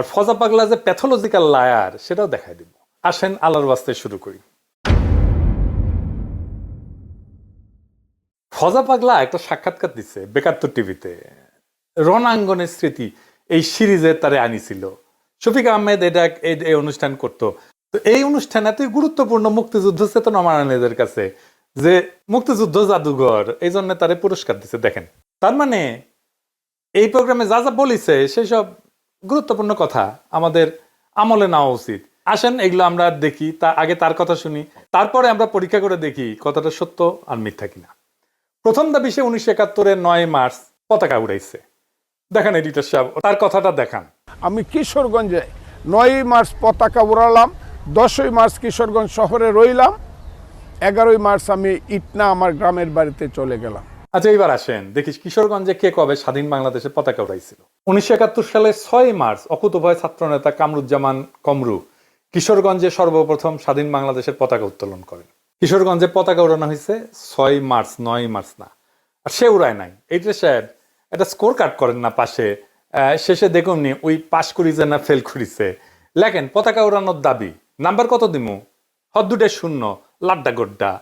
আর ফজা পাগলা যে pathological liar সেটাও দেখাই দিব। আসেন, আলোর বাস্তে শুরু করি। ফজা পাগলা একটা সাক্ষাৎকার দিচ্ছে বেকাত্তর টিভিতে। রণাঙ্গনের স্মৃতি এই সিরিজে তারে আনিছিল। শফিক আহমেদ এটা এই- অনুষ্ঠান করত। তো এই অনুষ্ঠান এতই গুরুত্বপূর্ণ মুক্তিযুদ্ধ চেতনা মারানিদের কাছে যে মুক্তিযুদ্ধ জাদুঘর, এই জন্য তারে পুরস্কার দিছে। দেখেন, তার মানে এই প্রোগ্রামে যা যা বলিছে সেই সব গুরুত্বপূর্ণ কথা, আমাদের আমলে নেওয়া উচিত। আসেন, এগুলো আমরা দেখি, তা আগে তার কথা শুনি, তারপরে আমরা পরীক্ষা করে দেখি কথাটা সত্য আর মিথ্যা কিনা। প্রথম দাবি সে উনিশশো একাত্তরের নয় মার্চ পতাকা উড়াইছে। দেখেন এডিটর সাহেব, তার কথাটা দেখান। আমি কিশোরগঞ্জে নয়ই মার্চ পতাকা উড়ালাম, দশই মার্চ কিশোরগঞ্জ শহরে রইলাম, এগারোই মার্চ আমি ইটনা, আমার গ্রামের বাড়িতে চলে গেলাম। আচ্ছা এইবার আসেন। দেখিস, কিশোরগঞ্জে কে কবে স্বাধীন বাংলাদেশে পতাকা উড়াইছিল? উনিশশো একাত্তর সালে ছয় মার্চ অকুতভয় ছাত্রনেতা কামরুজ্জামান কমরু কিশোরগঞ্জে সর্বপ্রথম স্বাধীন বাংলাদেশের পতাকা উত্তোলন করেন। কিশোরগঞ্জে পতাকা উড়ানো হয়েছে ছয় মার্চ, নয় মার্চ না। আর সে উড়ায় নাই। এইটা সাহেব একটা স্কোর কার্ড করেন না পাশে। শেষে দেখুন নি, ওই পাশ করিছে না ফেল করিছে। লেখেন, পতাকা উড়ানোর দাবি। নাম্বার কত দিমু? হদ্দুটে শূন্য, লাড্ডা গোড্ডা।